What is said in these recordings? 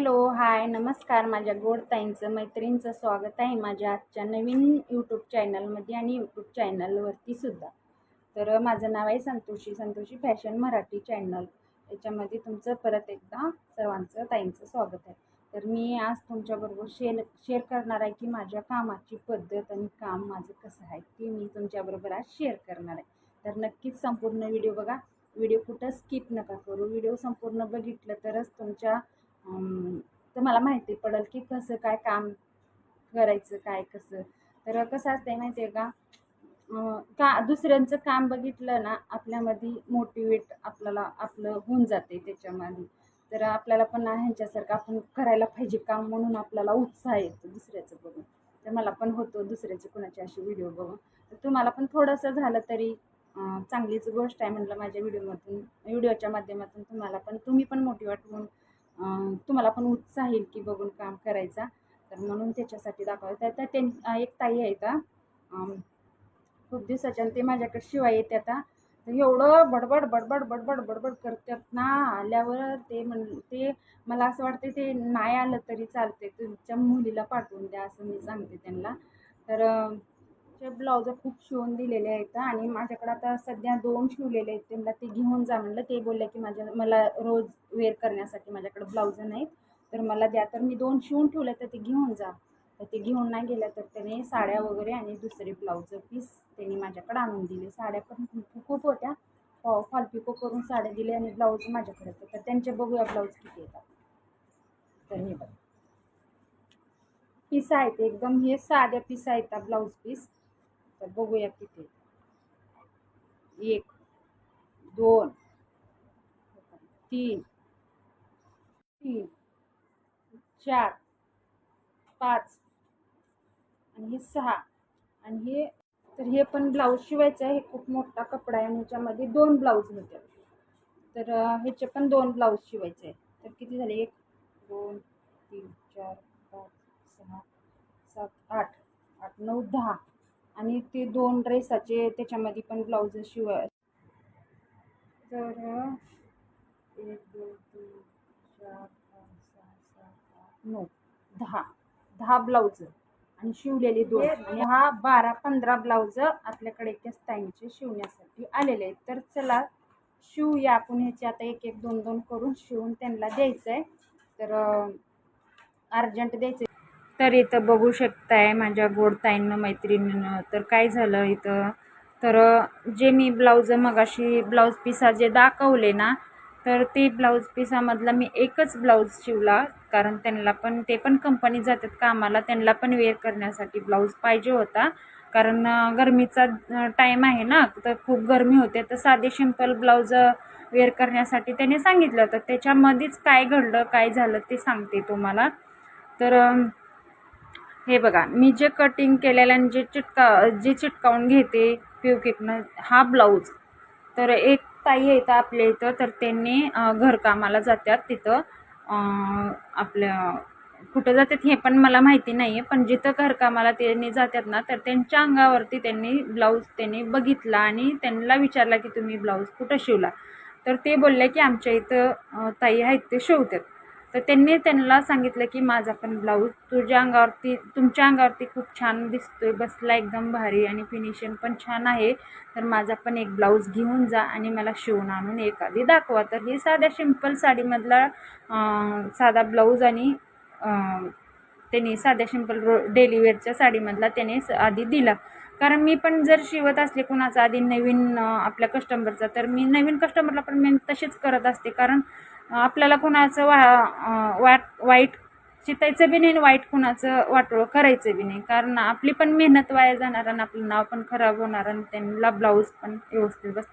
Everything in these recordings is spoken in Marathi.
हॅलो हाय नमस्कार. माझ्या गोड ताईंचं मैत्रिणींचं स्वागत आहे माझ्या आजच्या नवीन यूट्यूब चॅनलमध्ये आणि यूट्यूब चॅनलवरती सुद्धा. तर माझं नाव आहे संतोषी संतोषी फॅशन मराठी चॅनल याच्यामध्ये तुमचं परत एकदा सर्वांचं ताईंचं स्वागत आहे. तर मी आज तुमच्याबरोबर शेअर शेअर करणार आहे की माझ्या कामाची पद्धत आणि काम माझं कसं आहे ते मी तुमच्याबरोबर आज शेअर करणार आहे. तर नक्कीच संपूर्ण व्हिडिओ बघा. व्हिडिओ कुठं स्किप नका करू. व्हिडिओ संपूर्ण बघितलं तरच तुमच्या तर मला माहिती पडेल की कसं काय काम करायचं काय कसं. तर कसं असतंय माहिती आहे का का दुसऱ्यांचं काम बघितलं ना आपल्यामध्ये मोटिवेट आपल्याला आपलं होऊन जाते त्याच्यामध्ये. तर आपल्याला पण ह्यांच्यासारखं आपण करायला पाहिजे काम म्हणून आपल्याला उत्साह येतो दुसऱ्याचं बघून. तर मला पण होतो दुसऱ्याचे कुणाचे असे व्हिडिओ बघून. तर तुम्हाला पण थोडंसं झालं तरी चांगलीच गोष्ट आहे म्हटलं माझ्या व्हिडिओमधून व्हिडिओच्या माध्यमातून तुम्हाला पण तुम्ही पण मोटिवेट होऊन तुम्हाला पण उत्साह येईल की बघून काम करायचा. तर म्हणून त्याच्यासाठी दाखवायचं तर त्यां एक ताई आहे का खूप दिवसाच्या ते माझ्याकडे शिवाय येते आता. तर एवढं बडबड बडबड बडबड बडबड करतात ना. आल्यावर ते म्हण ते मला असं वाटते ते नाही आलं तरी चालते तुमच्या मुलीला पाठवून द्या असं मी सांगते त्यांना. तर अं, ते ब्लाऊज खूप शिवून दिलेले आहेत आणि माझ्याकडे आता सध्या दोन शिवलेले आहेत. त्यांना ते घेऊन जा म्हणलं. ते बोलले की माझ्या मला रोज वेअर करण्यासाठी माझ्याकडे ब्लाऊज नाहीत. तर मला द्या. तर मी दोन शिवून ठेवले तर ते घेऊन जा. तर ते घेऊन नाही गेल्या तर त्याने साड्या वगैरे आणि दुसरे ब्लाऊज पीस त्यांनी माझ्याकडे आणून दिले. साड्या पण खूप होत्या. फॉ करून साड्या दिल्या आणि ब्लाऊज माझ्याकडे. तर त्यांचे बघूया ब्लाऊज किती येतात. तर हे बघ. पीस आहेत. एकदम हे साध्या पीस आहेत ब्लाऊज पीस. तर बघूया किती. एक दोन तीन तीन चार पाच आणि हे सहा. आणि हे तर हे पण ब्लाऊज शिवायचं आहे. हे खूप मोठा कपडा आहे आणि ह्याच्यामध्ये दोन ब्लाऊज होते तर ह्याचे पण दोन ब्लाऊज शिवायचे आहे तर किती झाले? एक दोन तीन चार पाच सहा सात आठ. आठ नऊ दहा. आणि ते दोन ड्रेसाचे त्याच्यामध्ये पण ब्लाऊज शिवाय तर अं, एक दोन तीन चार पाच सहा सात आठ. नऊ दहा. दहा ब्लाऊज आणि शिवलेले दोन. आणि हा बारा पंधरा ब्लाऊज आपल्याकडे एका टाईमचे शिवण्यासाठी आलेले आहेत. तर चला शिवूया आपण ह्याचे. आता एक एक दोन दोन करून शिवून त्यांना द्यायचं आहे तर अर्जंट द्यायचं तर इथं बघू शकताय माझ्या गोडताईंनं मैत्रिणीनं. तर काय झालं इथं? तर जे मी ब्लाऊज मगाशी ब्लाऊज पिसा जे दाखवले ना तर ते ब्लाऊज पिसामधला मी एकच ब्लाऊज शिवला कारण त्यांना पण ते पण कंपनीत जातात कामाला त्यांना पण वेअर करण्यासाठी ब्लाऊज पाहिजे होता. कारण गरमीचा टाईम आहे ना तर खूप गरमी होते. तर साधे सिंपल ब्लाऊज वेअर करण्यासाठी त्याने सांगितलं होतं. त्याच्यामध्येच काय घडलं काय झालं ते सांगते तुम्हाला. तर हे बघा मी जे कटिंग केलेलं आणि जे चिटका जे चिटकावून घेते प्युकिकनं हा ब्लाऊज तर एक ताई येतं आपल्या इथं तर त्यांनी घरकामाला जातात तिथं. आपल्या कुठं जातात हे पण मला माहिती नाही आहे पण जिथं घरकामाला त्यांनी जातात ना तर त्यांच्या अंगावरती त्यांनी ब्लाऊज त्यांनी बघितला आणि त्यांना विचारला की तुम्ही ब्लाऊज कुठं शिवला? तर ते बोलले की आमच्या इथं ताई आहेत ते शिवतात. तर त्यांनी त्यांना सांगितलं की माझा पण ब्लाऊज तुझ्या अंगावरती तुमच्या अंगावरती खूप छान दिसतोय बसला एकदम भारी आणि फिनिशिंग पण छान आहे. तर माझा पण एक ब्लाऊज घेऊन जा आणि मला शिवून आणून एखादी दाखवा. तर ही साध्या सिंपल साडीमधला साधा ब्लाऊज आणि त्यांनी साध्या सिंपल रो डेलीवेअरच्या साडीमधला त्याने स- आधी दिला. कारण मी पण जर शिवत असले कुणाचा आधी नवीन आपल्या कस्टमरचा तर मी नवीन कस्टमरला पण मी तसेच करत असते. कारण आपल्याला कुणाचं वा वाट वाईट चितायचं बी नाही आणि वाईट कुणाचं वाटोळं करायचं बी नाही. कारण आपली पण मेहनत वाया जाणार आणि आपलं नाव पण खराब होणार आणि त्यांना ब्लाऊज पण व्यवस्थित बस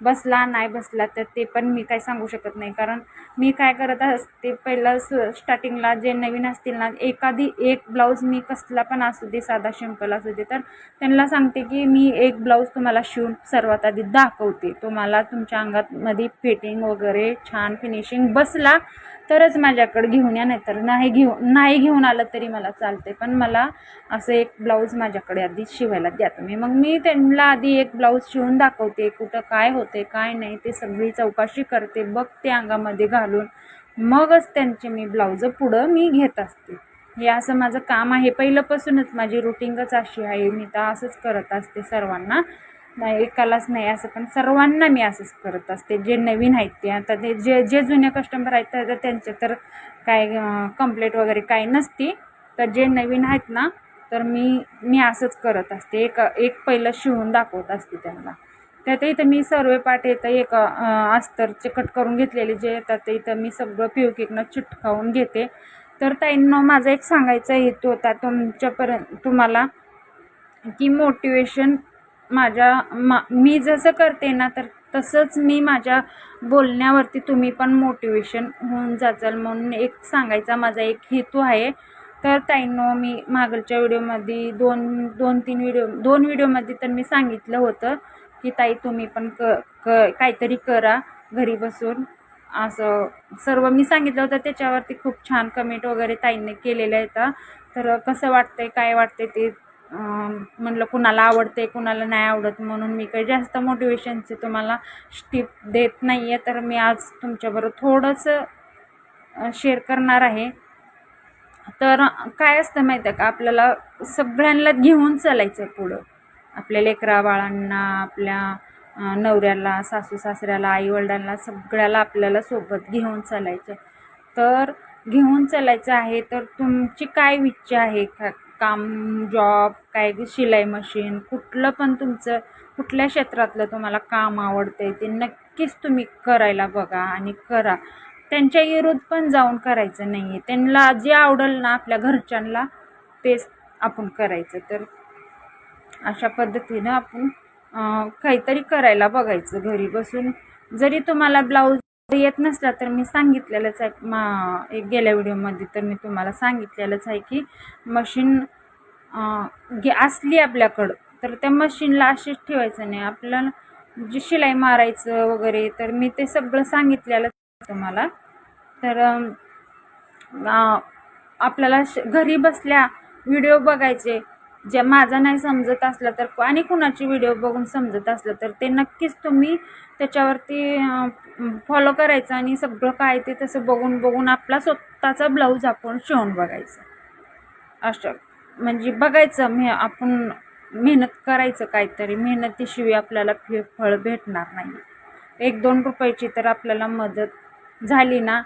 बसला नाही बसला तर ते पण मी काय सांगू शकत नाही. कारण मी काय करत असते पहिलं स स्टार्टिंगला जे नवीन असतील ना एखादी एक ब्लाऊज मी कसला पण असू दे साधा शिंपल असू दे तर त्यांना सांगते की मी एक ब्लाऊज तुम्हाला शिवून सर्वात आधी दाखवते. तुम्हाला तुमच्या अंगात मध्ये फिटिंग वगैरे छान फिनिशिंग बसला तरच माझ्याकडे घेऊन या नाहीतर नाही घेऊ नाही घेऊन आलं तरी मला चालते पण मला असं एक ब्लाऊज माझ्याकडे आधी शिवायला द्या तुम्ही. मग मी त्यांना आधी एक ब्लाऊज शिवून दाखवते कुठं काय होते काय नाही ते सगळी चौकशी करते बघते अंगामध्ये घालून. मगच त्यांचे मी ब्लाऊज पुढं मी घेत असते. हे असं माझं काम आहे. पहिल्यापासूनच माझी रुटीनच अशी आहे. मी तर असंच करत असते सर्वांना. नाही एकालाच नाही असं पण सर्वांना मी असंच करत असते. जे नवीन आहेत ते आता ते जे जे जुने कस्टमर आहेत तर त्यांचे तर काय कंप्लेट वगैरे काही नसती. तर जे नवीन आहेत ना तर मी मी असंच करत असते. एक एक पहिलं शिवून दाखवत असते त्यांना. त्यात इथं मी सर्वे पाठ येतं एक अस्तरचे कट करून घेतलेले जे येतात ते इथं मी सगळं पिवकिकनं चिटकावून घेते. तर ताईंना माझा एक सांगायचा हेतू होता तुमच्यापर्यंत तुम्हाला की मोटिवेशन माझ्या मा मी जसं करते ना तर तसंच मी माझ्या बोलण्यावरती तुम्ही पण मोटिवेशन होऊन जाचाल म्हणून एक सांगायचा माझा एक हेतू आहे. तर ताईंनो मी मागलच्या व्हिडिओमध्ये दोन दोन तीन व्हिडिओ दोन व्हिडिओमध्ये तर मी सांगितलं होतं की ताई तुम्ही पण क क काहीतरी करा घरी बसून. असं सर्व मी सांगितलं होतं. त्याच्यावरती खूप छान कमेंट वगैरे ताईंनी केलेल्या आहेत. तर कसं वाटतंय काय वाटतंय ते म्हटलं कुणाला आवडते कुणाला नाही आवडत म्हणून मी काही जास्त मोटिवेशनचे तुम्हाला टिप देत नाही आहे तर मी आज तुमच्याबरोबर थोडंसं शेअर करणार आहे. तर काय असतं माहीत आहे का? आपल्याला सगळ्यांना घेऊन चालायचं आहे पुढं. आपल्या लेकरा बाळांना आपल्या नवऱ्याला सासू सासऱ्याला आईवडिलांना सगळ्याला आपल्याला सोबत घेऊन चालायचं आहे तर घेऊन चालायचं आहे तर तुमची काय इच्छा आहे? का काम जॉब काय शिलाई मशीन कुठलं पण तुमचं कुठल्या क्षेत्रातलं तुम्हाला काम आवडतं आहे ते नक्कीच तुम्ही करायला बघा आणि करा. त्यांच्या विरोध पण जाऊन करायचं नाही आहे त्यांना जे आवडेल ना आपल्या घरच्यांना तेच आपण करायचं. तर अशा पद्धतीनं आपण काहीतरी करायला बघायचं. घरी बसून जरी तुम्हाला ब्लाऊज येत नसला तर मी सांगितलेलंच आहे. मा एक गेल्या व्हिडिओमध्ये तर मी तुम्हाला सांगितलेलंच आहे की मशीन गे असली आपल्याकडं तर त्या मशीनला अशीच ठेवायचं नाही. आपल्याला जे शिलाई मारायचं वगैरे तर मी ते सगळं सांगितलेलं तुम्हाला. तर आपल्याला श- घरी बसल्या व्हिडिओ बघायचे जे माझा नाही समजत असलं तर आणि कुणाची व्हिडिओ बघून समजत असलं तर ते नक्कीच तुम्ही त्याच्यावरती फॉलो करायचं आणि सगळं काय ते तसं बघून बघून आपला स्वतःचा ब्लाऊज आपण शिवून बघायचं. असं. म्हणजे बघायचं मे आपण मेहनत करायचं काहीतरी. मेहनतीशिवाय आपल्याला फे फळ भेटणार नाही. एक दोन रुपयाची तर आपल्याला मदत झाली ना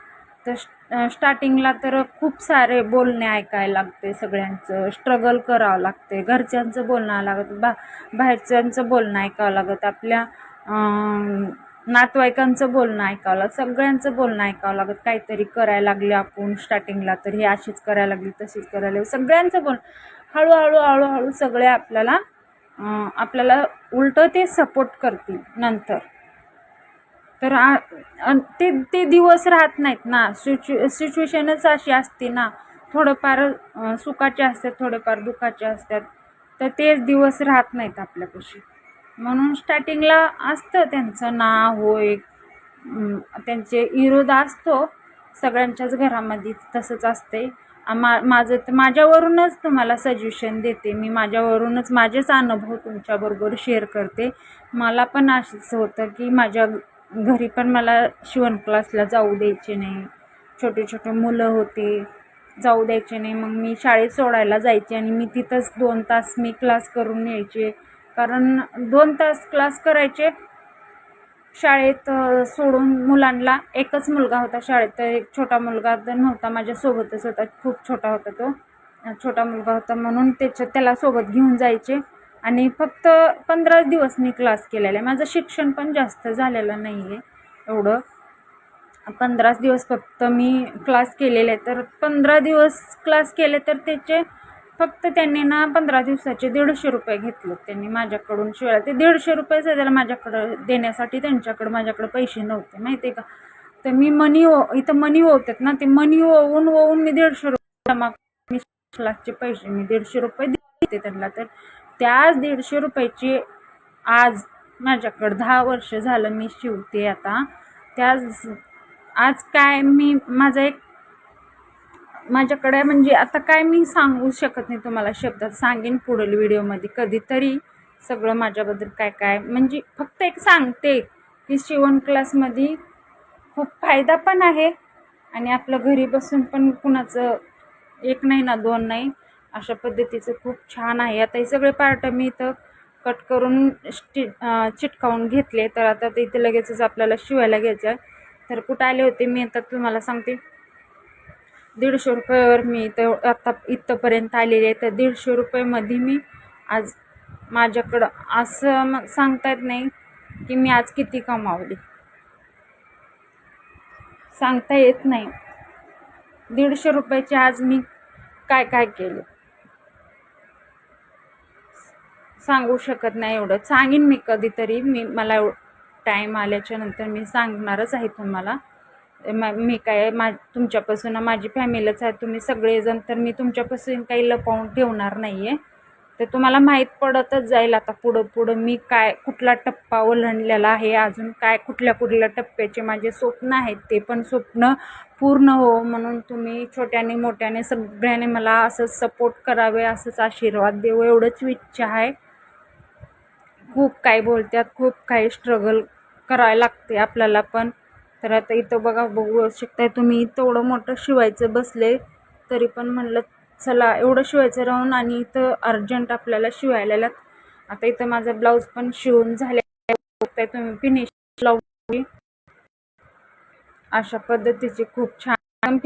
तर स्टार्टिंगला तर खूप सारे बोलणे ऐकायला लागते सगळ्यांचं स्ट्रगल करावं लागते. घरच्यांचं बोलणं लागत बा बाहेरच्यांचं बोलणं ऐकावं लागत आपल्या नातवाईकांचं नातेवाईकांचं बोलणं ऐकावं लागत सगळ्यांचं बोलणं ऐकावं लागत. काहीतरी करायला लागले आपण स्टार्टिंगला तर हे अशीच करायला लागली तशीच करायला लागली. सगळ्यांचं बोल हळूहळू हळूहळू सगळे आपल्याला आपल्याला उलटं ते सपोर्ट करतील नंतर. तर आ- ते ते दिवस राहत नाहीत ना. सिच्यु सिच्युएशनच अशी असते ना. थोडंफार सुखाचे असतात थोडेफार दुःखाचे असतात. तर तेच दिवस राहत नाहीत आपल्यापाशी. म्हणून स्टार्टिंगला असतं त्यांचं ना होय त्यांचे विरोध असतो. सगळ्यांच्याच घरामध्ये तसंच असते मा माझं तर माझ्यावरूनच तुम्हाला सजेशन देते. मी माझ्यावरूनच माझेच अनुभव तुमच्याबरोबर शेअर करते. मला पण असंच होतं की माझ्या घरी पण मला शिवण क्लासला जाऊ द्यायचे नाही. छोटे छोटे मुलं होते जाऊ द्यायचे नाही. मग मी शाळेत सोडायला जायचे आणि मी तिथंच दोन तास मी क्लास करून यायचे कारण दोन तास क्लास करायचे शाळेत सोडून मुलांना एकच मुलगा होता शाळेत. तर एक छोटा मुलगा तर नव्हता माझ्यासोबतच होता खूप छोटा होता तो. छोटा मुलगा होता म्हणून त्याच्या त्याला सोबत घेऊन जायचे. आणि फक्त पंधरा दिवस मी क्लास केलेला आहे. माझं शिक्षण पण जास्त झालेलं नाही आहे एवढं. पंधराच दिवस फक्त मी क्लास केलेले आहे. तर पंधरा दिवस क्लास केले तर त्याचे फक्त त्यांनी ना पंधरा दिवसाचे दीडशे रुपये घेतले. त्यांनी माझ्याकडून शिवाय ते दीडशे रुपये सध्याला माझ्याकडं देण्यासाठी त्यांच्याकडं माझ्याकडं पैसे नव्हते. माहिती आहे का? तर मी मनी ओ इथं मनी होतात ना ते मनी ओवून ओवून मी दीडशे रुपये जमा क्लासचे पैसे मी दीडशे रुपये देते त्यांना. तर त्याच दीडशे रुपयाची आज माझ्याकडं दहा वर्ष झालं मी शिवते आता. त्याच आज काय मी माझा एक माझ्याकडे म्हणजे आता काय मी सांगू शकत नाही तुम्हाला शब्दात सांगेन पुढील व्हिडिओमध्ये कधीतरी सगळं माझ्याबद्दल काय काय. म्हणजे फक्त एक सांगते की शिवण क्लासमध्ये खूप फायदा पण आहे आणि आपलं घरी बसून पण कुणाचं एक नाही ना दोन नाही. अशा पद्धतीचं खूप छान आहे. आता हे सगळे पार्ट मी इथं कट करून स्टि चिटकावून घेतले. तर आता ते इथे लगेचच आपल्याला शिवायला घ्यायचं आहे. तर कुठं आले होते मी आता तुम्हाला सांगते. दीडशे रुपयावर मी इथं आत्ता इथंपर्यंत आलेले आहे. तर दीडशे रुपयामध्ये मी आज माझ्याकडं असं म सांगता येत नाही की मी आज किती कमावली. सांगता येत नाही. दीडशे रुपयाचे आज मी काय काय केलं? सांगू शकत नाही एवढं. सांगेन मी कधीतरी. मी मला टाईम आल्याच्यानंतर मी सांगणारच आहे तुम्हाला. मा मी काय मा तुमच्यापासून माझी फॅमिलीच आहे तुम्ही सगळेजण तर मी तुमच्यापासून काही लपवून ठेवणार नाही आहे तर तुम्हाला माहीत पडतच जाईल आता पुढं पुढं मी काय कुठला टप्पा ओलांडलेला आहे अजून काय कुठल्या कुठल्या टप्प्याचे माझे स्वप्न आहेत ते पण स्वप्न पूर्ण हो म्हणून तुम्ही छोट्याने मोठ्याने सगळ्याने मला असंच सपोर्ट करावे असंच आशीर्वाद देऊ एवढंच इच्छा आहे. खूप काही बोलतात खूप काही स्ट्रगल करायला लागते आपल्याला पण. तर आता इथं बघा बघू शकताय तुम्ही तेवढं मोठं शिवायचं बसले तरी पण म्हणलं चला एवढं शिवायचं राहून आणि इथं अर्जंट आपल्याला शिवायला लाग आता इथं माझा ब्लाऊज पण शिवून झाले. बघताय तुम्ही फिनिश लावली अशा पद्धतीचे खूप छान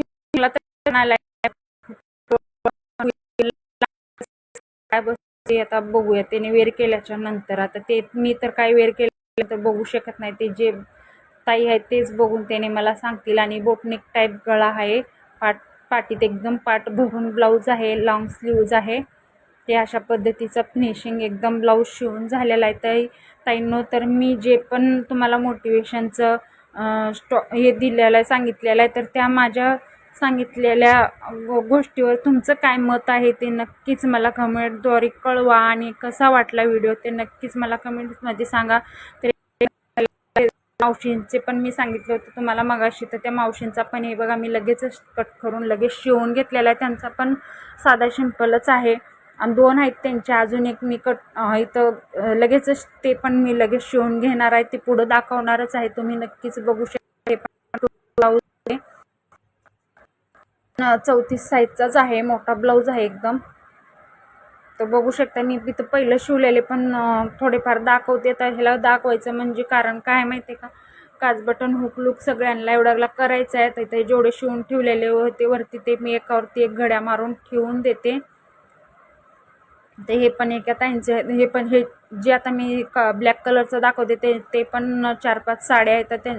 काय बस ते आता बघूया. त्याने वेअर केल्याच्यानंतर आता ते मी तर काय वेअर केलं तर बघू शकत नाही. ते जे ताई आहेत तेच बघून त्याने मला सांगतील. आणि बोटनिक टाईप गळा आहे. पाट पाटीत एकदम पाट भरून ब्लाऊज आहे. लॉंग स्लीव्ज आहे. ते अशा पद्धतीचं फिनिशिंग एकदम ब्लाऊज शिवून झालेला आहे. ताई ताईंनो तर मी जे पण तुम्हाला मोटिवेशनचं स्टॉ हे दिलेलं आहे सांगितलेलं आहे तर त्या माझ्या सांगितलेल्या गो गोष्टीवर तुमचं काय मत आहे ते नक्कीच मला कमेंटद्वारे कळवा आणि कसा वाटला व्हिडिओ ते नक्कीच मला कमेंट्समध्ये सांगा. तर मावशींचे पण मी सांगितलं होतं तुम्हाला मगाशी तर त्या मावशींचा पण हे बघा मी लगेचच कट करून लगेच शिवून घेतलेला आहे. त्यांचा पण साधा सिंपलच आहे. आणि दोन आहेत त्यांच्या अजून एक मी कट इथं लगेचच ते पण मी लगेच शिवून घेणार आहे. ते पुढं दाखवणारच आहे. तुम्ही नक्कीच बघू शकता. ब्लाऊज चौतीस साईजचाच आहे मोठा ब्लाऊज आहे एकदम. तर बघू शकता मी तिथं पहिलं शिवलेले पण थोडेफार दाखवते. तर ह्याला दाखवायचं म्हणजे कारण काय माहिती आहे का? काच बटन हुक लुक सगळ्यांना एवढ्याला करायचं आहे. तर ते जेवढे शिवून ठेवलेले होते वरती ते मी एकावरती एक घड्या मारून ठेवून देते. ते हे पण एका ताईंचे हे पण हे जे आता मी क ब्लॅक कलरचं दाखवते ते ते पण चार पाच साड्या आहेत. ते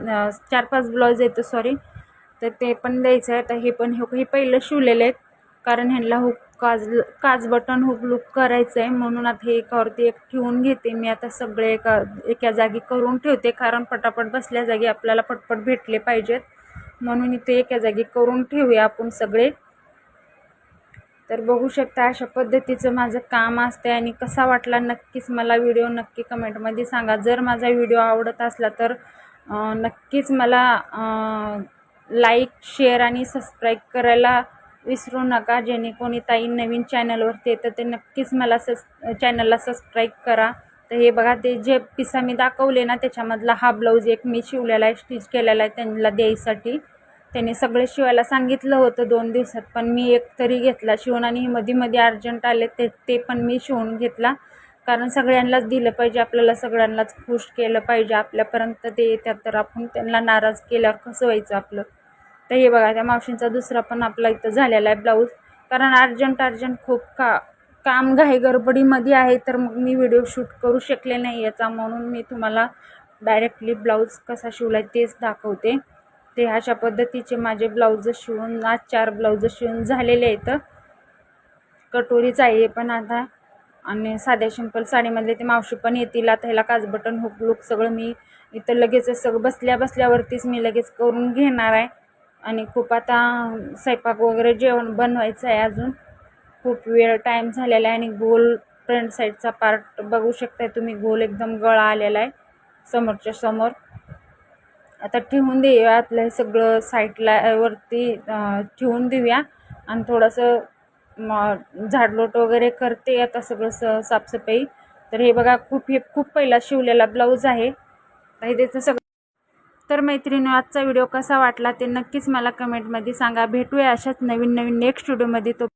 चार पाच ब्लाऊज आहेत सॉरी तर ते पण द्यायचं आहे. तर हे पण हे पहिलं शिवलेले आहेत. कारण ह्यांना हुक काज काज बटन हुक लुक करायचं आहे. म्हणून आता हे एकावरती एक ठेवून घेते. मी आता सगळे एका एका जागी करून ठेवते. कारण पटापट बसल्या जागी आपल्याला पटपट भेटले पाहिजेत. म्हणून इथे एका जागी करून ठेवूया आपण सगळे. तर बघू शकता अशा पद्धतीचं माझं काम असते आणि कसा वाटला नक्कीच मला व्हिडिओ नक्की कमेंटमध्ये सांगा. जर माझा व्हिडिओ आवडत असला तर नक्कीच मला लाईक शेअर आणि सबस्क्राईब करायला विसरू नका. जेणे कोणी ताई नवीन चॅनलवरती येतं ते नक्कीच मला सस चॅनलला सबस्क्राईब करा. तर हे बघा ते जे पिसा मी दाखवले ना त्याच्यामधला हा ब्लाऊज एक मी शिवलेला आहे स्टिच केलेला आहे त्यांना द्यायसाठी. त्याने सगळे शिवायला सांगितलं होतं दोन दिवसात पण मी एक तरी घेतला शिवून आणि मध्ये मध्ये अर्जंट आले ते ते पण मी शिवून घेतला. कारण सगळ्यांनाच दिलं पाहिजे आपल्याला सगळ्यांनाच खुश केलं पाहिजे आपल्यापर्यंत ते येतात. तर आपण त्यांना नाराज केल्यावर कसं व्हायचं आपलं? तर हे बघा त्या मावशींचा दुसरा पण आपला इथं झालेला आहे ब्लाऊज कारण अर्जंट अर्जंट खूप का काम घाई गडबडीमध्ये आहे तर मग मी व्हिडिओ शूट करू शकले नाही याचा. म्हणून मी तुम्हाला डायरेक्टली ब्लाऊज कसा शिवला आहे तेच दाखवते. ते अशा पद्धतीचे माझे ब्लाऊज शिवून आज चार ब्लाऊज शिवून झालेले आहेत. कटोरीच आहे पण आता. आणि साध्या सिंपल साडीमधले ते मावशी पण येतील. आता ह्याला काज बटन हो- हुक लुक सगळं मी इथं लगेच सगळं बसल्या बसल्यावरतीच मी लगेच करून घेणार आहे. आणि खूप आता स्वयंपाक वगैरे जेवण बनवायचं आहे अजून. खूप वेळ टाईम झालेला आहे आणि गोल फ्रंट साईडचा पार्ट बघू शकताय तुम्ही. गोल एकदम गळा आलेला आहे समोरच्या समोर. आता ठेवून देऊया. आपलं हे सगळं साईडला वरती ठेवून देऊया. आणि थोडंसं मग झाडलोट वगैरे करते आता सगळं स साफसफाई. तर हे बघा खूप हे खूप पहिला शिवलेला ब्लाऊज आहे. हे त्याचं सगळं तर मैत्रिणी आजचा व्हिडिओ कसा वाटला ते नक्कीच मला कमेंटमध्ये सांगा. भेटूया अशाच नवीन नवीन नेक्स्ट व्हिडिओमध्ये तो